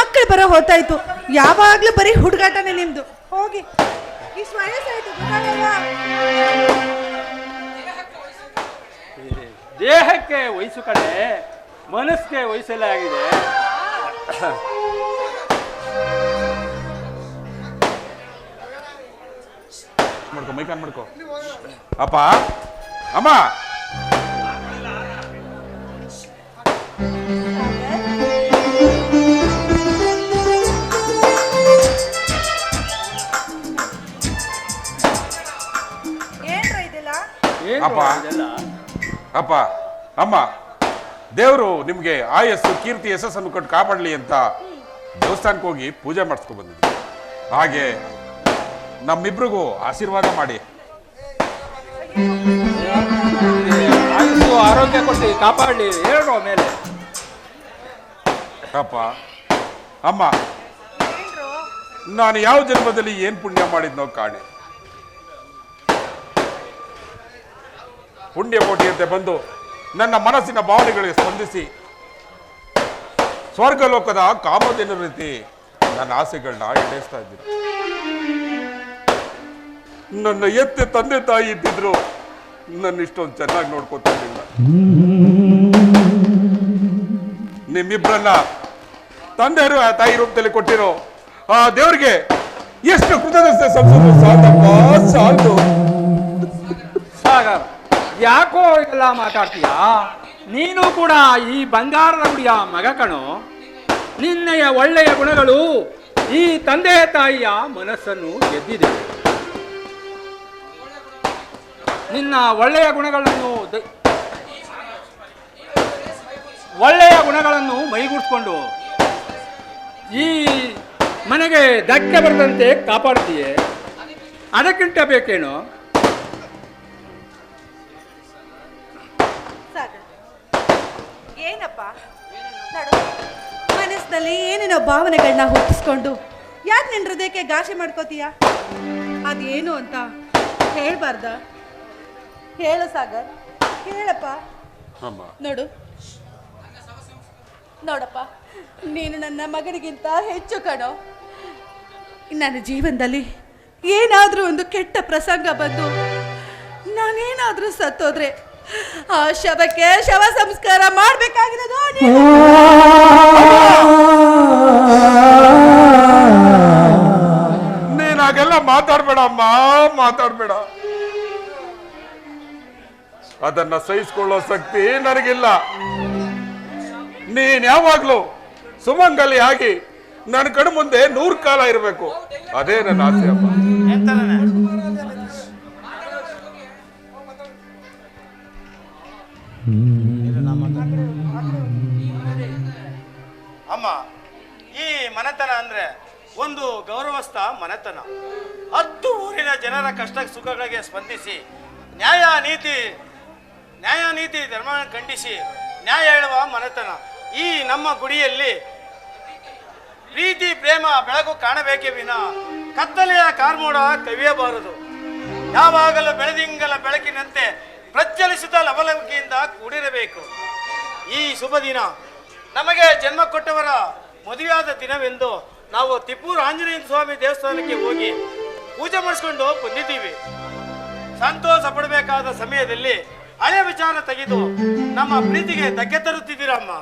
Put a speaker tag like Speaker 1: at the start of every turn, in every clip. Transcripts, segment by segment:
Speaker 1: ಮಕ್ಕಳು ಬರೋ ಹೊತ್ತಾಯ್ತು ಯಾವಾಗಲೂ ಬರೀ ಹುಡುಗಾಟನೇ ನಿಮ್ದು. ಹೋಗಿ. ಇಷ್ಟು ವಯಸ್ಸಾಯ್ತು ಗೊತ್ತಾಗಲ್ವಾ?
Speaker 2: ದೇಹಕ್ಕೆ ವಯಸ್ಸು ಕಡೆ ಮನಸ್ಸಿಗೆ ವಯಸ್ಸೆಲ್ಲ ಆಗಿದೆ.
Speaker 3: ಮಾಡ್ಕೊ ಆನ್ ಮಾಡ್ಕೊ. ಅಪ್ಪ ಅಮ್ಮ. ಅಪ್ಪ. ಅಪ್ಪ ಅಮ್ಮ ದೇವರು ನಿಮಗೆ ಆಯಸ್ಸು ಕೀರ್ತಿ ಯಶಸ್ಸನ್ನು ಕೊಟ್ಟು ಕಾಪಾಡಲಿ ಅಂತ ದೇವಸ್ಥಾನಕ್ಕೆ ಹೋಗಿ ಪೂಜೆ ಮಾಡಿಸ್ಕೊ ಬಂದಿದ್ದೆ ಹಾಗೆ ನಮ್ಮಿಬ್ರಿಗೂ ಆಶೀರ್ವಾದ ಮಾಡಿ.
Speaker 2: ಆಯುಸ್ಸು ಆರೋಗ್ಯ ಕೊಟ್ಟು ಕಾಪಾಡಲಿ ಹೇಳೋ ಮೇಲೆ
Speaker 3: ಅಪ್ಪ ಅಮ್ಮ ನಾನು ಯಾವ ಜನ್ಮದಲ್ಲಿ ಏನು ಪುಣ್ಯ ಮಾಡಿದ್ನೋ ಕಾಣೆ. ಪುಣ್ಯ ಕೋಟಿಯಂತೆ ಬಂದು ನನ್ನ ಮನಸ್ಸಿನ ಭಾವನೆಗಳಿಗೆ ಸ್ಪಂದಿಸಿ ಸ್ವರ್ಗಲೋಕದ ಕಾಮದಿನ ರೀತಿ ನನ್ನ ಆಸೆಗಳನ್ನ ಈಡೇರಿಸ್ತಾ ಇದ್ದೀನಿ. ನನ್ನ ಎತ್ತೆ ತಂದೆ ತಾಯಿ ಇದ್ದಿದ್ರು ನನ್ನ ಇಷ್ಟೊಂದು ಚೆನ್ನಾಗಿ ನೋಡ್ಕೋತಾ ಇರಲಿಲ್ಲ. ನಿಮ್ಮಿಬ್ಬರನ್ನ ತಂದೆ ತಾಯಿ ರೂಪದಲ್ಲಿ ಕೊಟ್ಟಿರೋ ಆ ದೇವ್ರಿಗೆ ಎಷ್ಟು ಕೃತಜ್ಞತೆ ಸಂಸದ ಸಾಧಪ್ಪ ಸಾಧು
Speaker 2: ಸಾಗರ್. ಯಾಕೋ ಎಲ್ಲ ಮಾತಾಡ್ತೀಯಾ? ನೀನು ಕೂಡ ಈ ಬಂಗಾರದ ಗುಡಿಯ ಮಗ ಕಣೋ. ನಿನ್ನೆಯ ಒಳ್ಳೆಯ ಗುಣಗಳು ಈ ತಂದೆ ತಾಯಿಯ ಮನಸ್ಸನ್ನು ಗೆದ್ದಿದೆ. ನಿನ್ನ ಒಳ್ಳೆಯ ಗುಣಗಳನ್ನು ಒಳ್ಳೆಯ ಗುಣಗಳನ್ನು ಮೈಗೂಡಿಸ್ಕೊಂಡು ಈ ಮನೆಗೆ ಧಕ್ಕೆ ಬರದಂತೆ ಕಾಪಾಡ್ತೀಯೇ ಅದಕ್ಕಿಂತ ಬೇಕೇನೋ?
Speaker 1: ಏನಪ್ಪ? ನಡು ಮನಸ್ಸಿನಲ್ಲಿ ಏನೇನೋ ಭಾವನೆಗಳನ್ನ ಹುಟ್ಟಿಸ್ಕೊಂಡು ಯಾಕೆ ನಿನ್ನ ಹೃದಯಕ್ಕೆ ಗಾಸೆ ಮಾಡ್ಕೋತೀಯ? ಅದೇನು ಅಂತ ಹೇಳ್ಬಾರ್ದ? ಹೇಳು ಸಾಗರ್. ಹೇಳಪ್ಪ.
Speaker 3: ಅಮ್ಮ.
Speaker 1: ನೋಡು. ನೋಡಪ್ಪ ನೀನು ನನ್ನ ಮಗನಿಗಿಂತ ಹೆಚ್ಚು ಕಣೋ. ನನ್ನ ಜೀವನದಲ್ಲಿ ಏನಾದರೂ ಒಂದು ಕೆಟ್ಟ ಪ್ರಸಂಗ ಬಂದು ನಾನೇನಾದರೂ ಸತ್ತೋದ್ರೆ ಆ ಶವಕ್ಕೆ ಶವ ಸಂಸ್ಕಾರ ಮಾಡ್ಬೇಕಾಗಿರೋದು ನೀನು.
Speaker 3: ನೀನಾಗೆಲ್ಲ ಮಾತಾಡ್ಬೇಡ ಅಮ್ಮ ಮಾತಾಡ್ಬೇಡ. ಅದನ್ನ ಸಹಿಸ್ಕೊಳ್ಳೋ ಶಕ್ತಿ ನನಗಿಲ್ಲ. ನೀನ್ ಯಾವಾಗ್ಲೂ ಸುಮಂಗಲಿ ಆಗಿ ನನ್ನ ಕಣ್ಣು ಮುಂದೆ ನೂರ್ ಕಾಲ ಇರಬೇಕು. ಅದೇ ನನ್ನ ಆಸೆ ಅಮ್ಮ.
Speaker 4: ಅಮ್ಮ, ಈ ಮನೆತನ ಅಂದ್ರೆ ಒಂದು ಗೌರವಸ್ಥ ಮನೆತನ. ಹತ್ತು ಊರಿನ ಜನರ ಕಷ್ಟ ಸುಖಗಳಿಗೆ ಸ್ಪಂದಿಸಿ, ನ್ಯಾಯ ನೀತಿ ನ್ಯಾಯ ನೀತಿ ಧರ್ಮ ಖಂಡಿಸಿ, ನ್ಯಾಯ ಹೇಳುವ ಮನೆತನ. ಈ ನಮ್ಮ ಗುಡಿಯಲ್ಲಿ ಪ್ರೀತಿ, ಪ್ರೇಮ, ಬೆಳಕು ಕಾಣಬೇಕೇ ವಿನ ಕತ್ತಲೆಯ ಕಾರ್ಮೋಡ ಕವಿಯಬಾರದು. ಯಾವಾಗಲೂ ಬೆಳದಿಂಗಲ ಬೆಳಕಿನಂತೆ ಪ್ರಜ್ವಲಿಸಿದ ಲವಲವಿಕೆಯಿಂದ ಕೂಡಿರಬೇಕು ಈ ಶುಭ ದಿನ ನಮಗೆ ಜನ್ಮ ಕೊಟ್ಟವರ ಮದುವೆಯಾದ ದಿನವೆಂದು ನಾವು ತಿಪ್ಪೂರು ಆಂಜನೇಯ ಸ್ವಾಮಿ ದೇವಸ್ಥಾನಕ್ಕೆ ಹೋಗಿ ಪೂಜೆ ಮಾಡಿಸ್ಕೊಂಡು ಬಂದಿದ್ದೀವಿ. ಸಂತೋಷ ಪಡಬೇಕಾದ ಸಮಯದಲ್ಲಿ ಹಳೆ ವಿಚಾರ ತೆಗೆದು ನಮ್ಮ ಪ್ರೀತಿಗೆ ಧಕ್ಕೆ ತರುತ್ತಿದ್ದೀರಮ್ಮ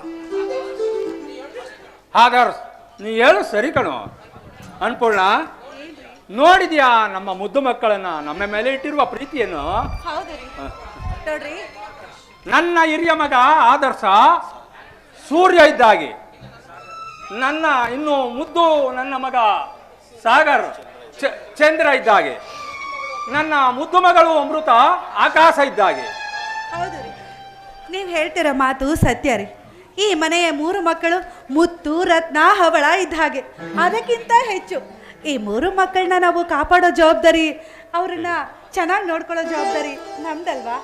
Speaker 2: ಹಾಗಾದ್ರೆ ನೀ ಹೇಳು ಸರಿ ಕಣೋ. ಅನ್ಪೂರ್ಣ ನೋಡಿದ್ಯಾ ನಮ್ಮ ಮುದ್ದು ಮಕ್ಕಳನ್ನ? ನಮ್ಮ ಮೇಲೆ ಇಟ್ಟಿರುವ ಪ್ರೀತಿಯನ್ನು?
Speaker 1: ನೋಡ್ರಿ
Speaker 2: ನನ್ನ ಹಿರಿಯ ಮಗ ಆದರ್ಶ ಸೂರ್ಯ ಇದ್ದಾಗೆ. ನನ್ನ ಇನ್ನು ಮುದ್ದು ನನ್ನ ಮಗ ಸಾಗರ್ ಚಂದ್ರ ಇದ್ದಾಗೆ. ನನ್ನ ಮುದ್ದು ಮಗಳು ಅಮೃತ ಆಕಾಶ ಇದ್ದಾಗೆ.
Speaker 1: ಹೌದು ರೀ. ನೀವು ಹೇಳ್ತಿರೋ ಮಾತು ಸತ್ಯ ರೀ. ಈ ಮನೆಯ ಮೂರು ಮಕ್ಕಳು ಮುತ್ತು, ರತ್ನ, ಹವಳ ಇದ್ದ ಹಾಗೆ ಅದಕ್ಕಿಂತ ಹೆಚ್ಚು ಈ ಮೂರು ಮಕ್ಕಳನ್ನ ನಾವು ಕಾಪಾಡೋ ಜವಾಬ್ದಾರಿ ಅವ್ರನ್ನ ಚೆನ್ನಾಗಿ ನೋಡ್ಕೊಳ್ಳೋ ಜವಾಬ್ದಾರಿ ನಮ್ದಲ್ವಾ?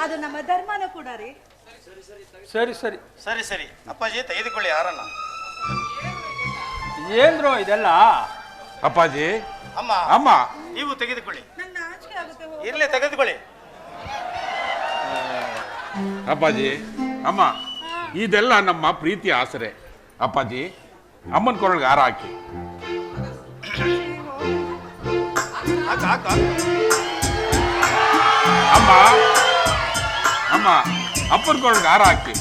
Speaker 1: ಅದು ನಮ್ಮ ಧರ್ಮನೂ ಕೂಡ ರೀ.
Speaker 2: ಸರಿ ಸರಿ.
Speaker 4: ಸರಿ ಸರಿ. ಅಪ್ಪಾಜಿ ತೆಗೆದುಕೊಳ್ಳಿ ಯಾರನ್ನ
Speaker 2: ಏನ್ರೋ ಇದೆಲ್ಲ?
Speaker 3: ಅಪ್ಪಾಜಿ?
Speaker 4: ಅಮ್ಮ
Speaker 3: ಅಮ್ಮ.
Speaker 4: ನೀವು ತೆಗೆದುಕೊಳ್ಳಿ.
Speaker 1: ನನ್ನ ನಾಚಿಕೆ ಆಗುತ್ತೆ ಹೋಗು.
Speaker 4: ಇರ್ಲಿ ತೆಗೆದುಕೊಳ್ಳಿ.
Speaker 3: ಅಪ್ಪಾಜಿ ಅಮ್ಮ ಇದೆಲ್ಲ ನಮ್ಮ ಪ್ರೀತಿಯ ಆಸರೆ. ಅಪ್ಪಾಜಿ ಅಮ್ಮನ ಕೊರಳಿಗೆ ಹಾರ ಹಾಕಿ.
Speaker 4: ಹಾಕು ಹಾಕು ಹಾಕು.
Speaker 3: ಅಮ್ಮ ಅಮ್ಮ ಅಪ್ಪನ ಕೊರಳಿಗೆ ಹಾರ ಹಾಕಿ